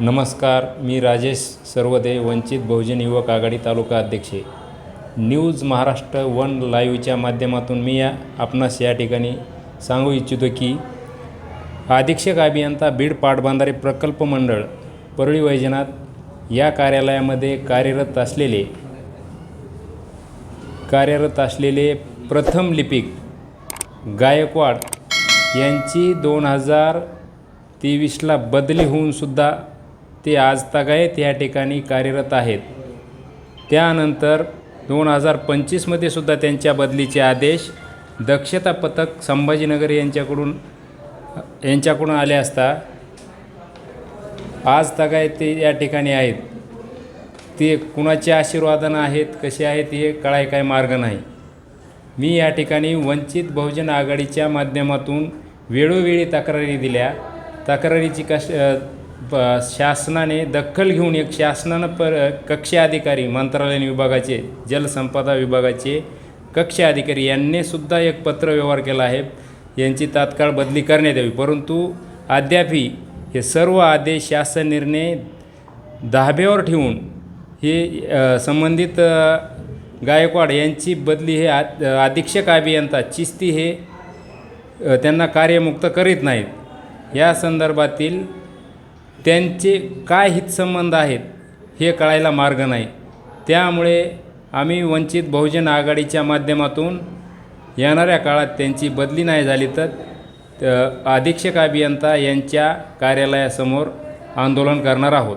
नमस्कार मी राजेश सर्वदे वंचित बहुजन युवक आघाडी तालुका अध्यक्ष. न्यूज महाराष्ट्र वन लाईव्हच्या माध्यमातून मी या आपणास या ठिकाणी सांगू इच्छितो की अधीक्षक अभियंता बीड पाटबंधारे प्रकल्प मंडळ परळी वैजनाथ या कार्यालयामध्ये कार्यरत असलेले कार्यरत असलेले प्रथम लिपिक गायकवाड यांची दोन हजार तेवीसला बदली होऊनसुद्धा ते आज तगायत या ठिकाणी कार्यरत आहेत. त्यानंतर दोन हजार पंचवीसमध्ये सुद्धा त्यांच्या बदलीचे आदेश दक्षता पथक संभाजीनगर यांच्याकडून यांच्याकडून आले असता आज तगाय ते या ठिकाणी आहेत. ते कुणाचे आशीर्वादानं आहेत कसे आहेत हे कळाय काय मार्ग नाही. मी या ठिकाणी वंचित बहुजन आघाडीच्या माध्यमातून वेळोवेळी तक्रारी दिल्या. तक्रारीची कश प- शासनाने दखल घेऊन एक शासनानं पर कक्ष अधिकारी मंत्रालयीन विभागाचे जलसंपदा विभागाचे कक्ष अधिकारी यांनी सुद्धा एक पत्र व्यवहार केला आहे. यांची तात्काळ बदली करण्यात यावी. परंतु अद्यापही हे सर्व आदेश शासन निर्णय धाब्यावर ठेवून हे संबंधित गायकवाड यांची बदली हे आ अधीक्षक अभियंता चिस्ती हे त्यांना कार्यमुक्त करीत नाहीत. या संदर्भातील त्यांचे काय हितसंबंध आहेत हे कळायला मार्ग नाही. त्यामुळे आम्ही वंचित बहुजन आघाडीच्या माध्यमातून येणाऱ्या काळात त्यांची बदली नाही झाली तर अधीक्षक अभियंता यांच्या कार्यालयासमोर आंदोलन करणार आहोत.